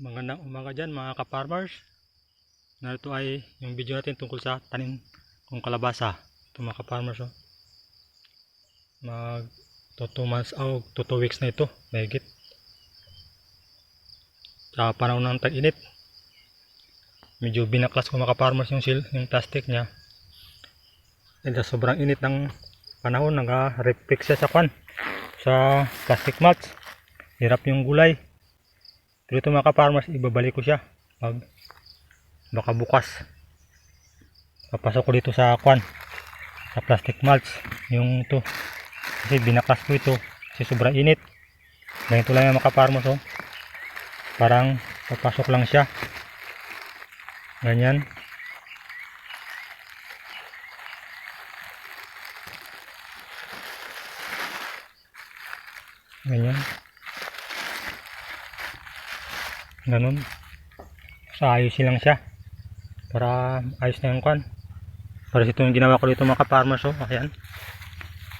Magandang umaga dyan mga ka-farmers. Narito ay yung video natin tungkol sa tanim kong kalabasa. Ito mga ka-farmers. Oh. Mag to 2 months o 2 weeks na ito. Mahigit. Sa panahon ng tag-init. Medyo binaklas ko mga ka-farmers yung, seal, yung plastic niya. And sa sobrang init ng panahon, nag-reflect siya sa kwan. Sa plastic mulch. Hirap yung gulay. Pero ito mga ka-farmers, ibabalik ko siya. Pag baka bukas. Papasok ko dito sa kwan. Sa plastic mulch. Yung ito. Kasi binakas ko ito. Kasi sobrang init. Ganito lang yung mga ka-farmers. Oh. Parang papasok lang siya. Ganyan. Ganyan. Ganun. Sa ayusin lang siya. Para ayos na yung kwan. Para ito yung ginawa ko dito mga ka-farmers. Oh. Ayan.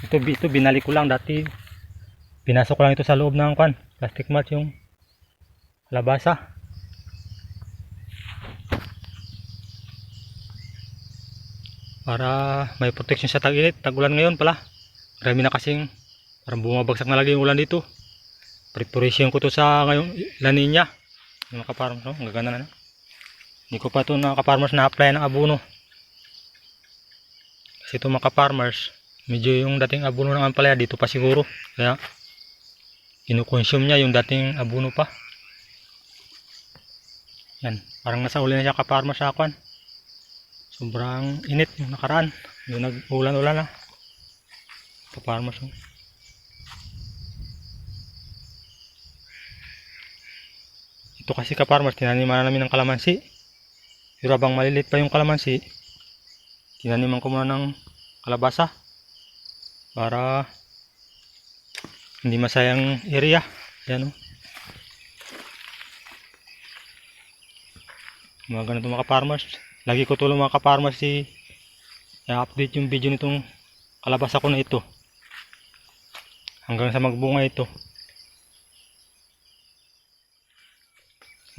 Ito, ito binalik ko lang dati. Pinasok ko lang ito sa loob ng kwan. Plastic mulch yung labasa. Para may protection sa tag-init. Tag-ulan ngayon pala. Marami na kasing parang bumabagsak na lagi yung ulan dito. Preparation ko to sa ngayong La Nina. Yung mga kaparmers, no? Ang gaganda na. Hindi ko pa ito na kaparmers na-apply ng abono. Kasi ito mga kaparmers, medyo yung dating abono ng ampalaya dito pa siguro. Kaya, kinukonsume niya yung dating abono pa. Yan, parang nasa uli na siya kaparmers sa kwan. Sobrang init yung nakaraan. Yung nag-ulan-ulan na. Kaparmers, no? Ito kasi ka-farmers, tinaniman namin ng kalamansi. Pero habang malilit pa yung kalamansi, tinaniman ko muna ng kalabasa para hindi masayang area. Yan o. Mga ganito mga ka-farmers. Lagi ko tulong mga ka-farmers si i-update yung video nitong kalabasa ko na ito. Hanggang sa magbunga ito.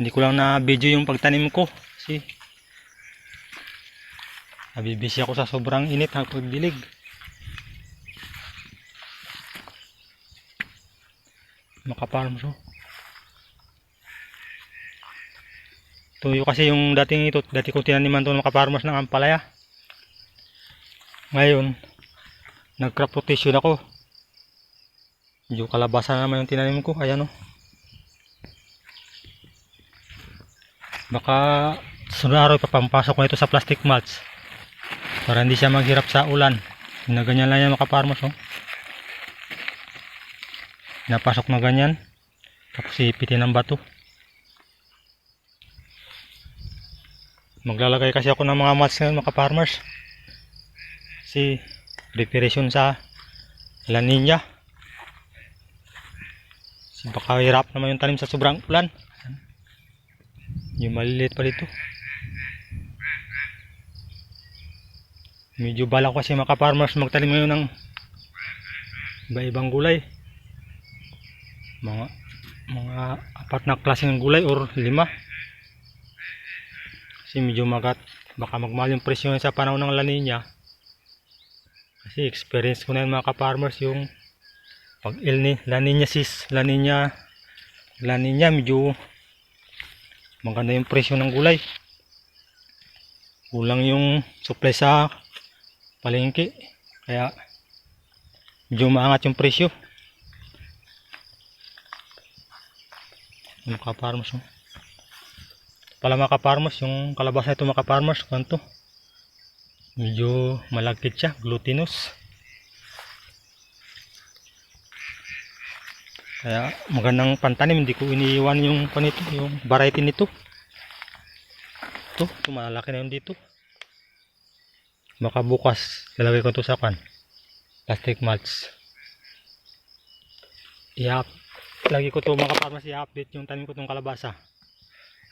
Hindi ko lang na video yung pagtanim ko kasi nabibisi ako sa sobrang init ng pagdilig. Makaparms oh. Tuyo kasi yung dating ito, dati ko tinaniman to ng makaparmas ng ampalaya. Ngayon, nag-crop rotation ako. Medyo kalabasa na naman yung tinanim ko. Ayan oh. Baka sunod araw ipapampasok ko ito sa plastic mulch para hindi siya maghirap sa ulan. Na ganyan lang yan makaparmos oh. napasok na ganyan. Tapos ipitin ng bato. Maglalagay kasi ako ng mga mulch ngayon makaparmers si preparation sa La Nina si baka hirap naman yung tanim sa sobrang ulan yung maliliit pa dito. Medyo bala kasi mga farmers magtanim ngayon ng iba-ibang gulay. Mga mga apat na klase ng gulay or lima. Kasi medyo magat baka magmahal yung presyo sa panahon ng La Nina. Kasi experience ko na yun mga ka-farmers yung pag El La Nina sis, La Nina La Nina medyo maganda yung presyo ng gulay. Kulang yung supply sa palengke. Kaya medyo maangat yung presyo. Yung makaparmos oh. pala makaparmos yung kalabasa ito makaparmos kanto medyo malagkit siya glutinous Kaya magandang pantanim, hindi ko iniiwan yung panito, yung variety nito. Ito, ito malaki na yun dito. Baka bukas, lalagay ko ito sa kan. Plastic mulch. I-up. Lagi ko ito mga farmers i-update yung tanim ko itong kalabasa.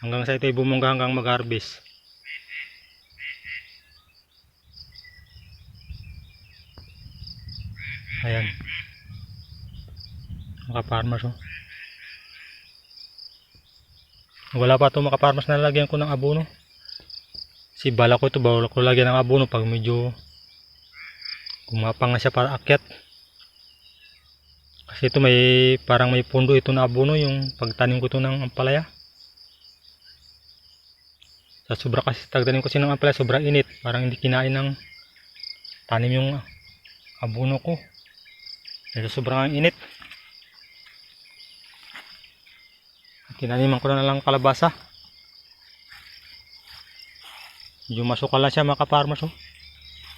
Hanggang sa ito bumungga hanggang mag-harvest. Ayan mga farmers oh. Wala pa ito makaparmas na ko ng abono. Si bala ko ito, bawal ko lagyan ng abono pag medyo gumapang na siya para akyat. Kasi ito may parang may pundo ito na abono yung pagtanim ko ito ng ampalaya. Sa sobra kasi tagtanim ko kasi ng ampalaya, sobrang init. Parang hindi kinain ng tanim yung abono ko. Sa sobrang init. Tinaniman ko na lang kalabasa. Medyo masukal lang siya mga kaparmas oh.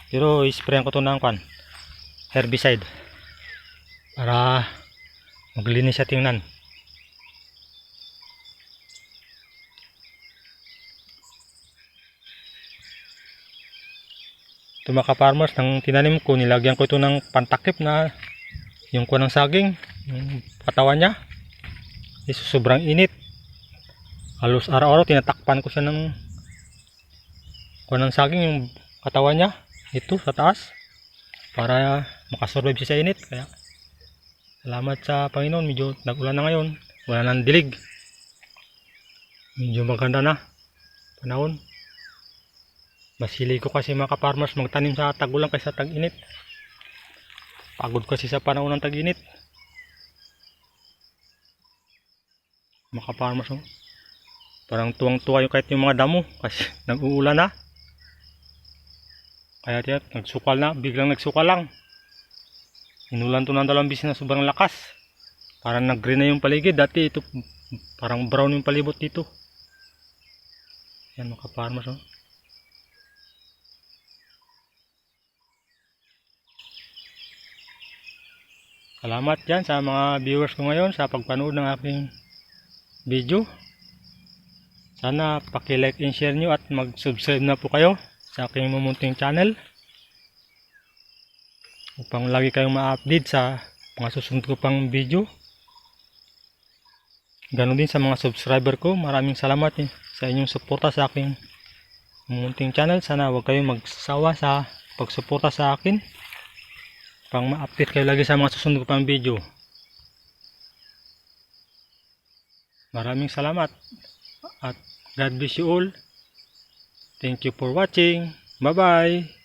Pero isprayan ko to ng kwan. Herbicide. Para maglinis siya tingnan. Ito mga kaparmas, nang tinanim ko, nilagyan ko ito ng pantakip na yung kuha ng saging, yung katawan niya. Is sobrang init. Halos araw-araw tinatakpan ko siya ng kuha ng saging yung katawan niya. Ito sa taas. Para makasurvive siya sa init. Kaya salamat sa Panginoon. Medyo nag-ulan na ngayon. Wala nang dilig. Medyo maganda na. Panahon. Masili ko kasi mga kaparmers magtanim sa tagulang kaysa tag-init. Pagod kasi sa panahon ng tag-init. Mga kaparmers oh. Parang tuwang-tuwa yung kahit yung mga damo kasi nag-uulan na. Kaya tiyan, nagsukal na, biglang nagsukal lang. Inulan to ng dalawang bisis na sobrang lakas. Parang nag-green na yung paligid. Dati ito, parang brown yung palibot dito. Yan mga kaparmers oh. Salamat dyan sa mga viewers ko ngayon sa pagpanood ng aking video. Sana paki-like and share nyo at mag-subscribe na po kayo sa aking mumunting channel. Upang lagi kayong ma-update sa mga susunod ko pang video. Ganon din sa mga subscriber ko. Maraming salamat eh, sa inyong suporta sa aking mumunting channel. Sana huwag kayong magsasawa sa pagsuporta sa akin pang ma-update kayo lagi sa mga susunod ko pang video. Maraming salamat at God bless you all. Thank you for watching. Bye-bye.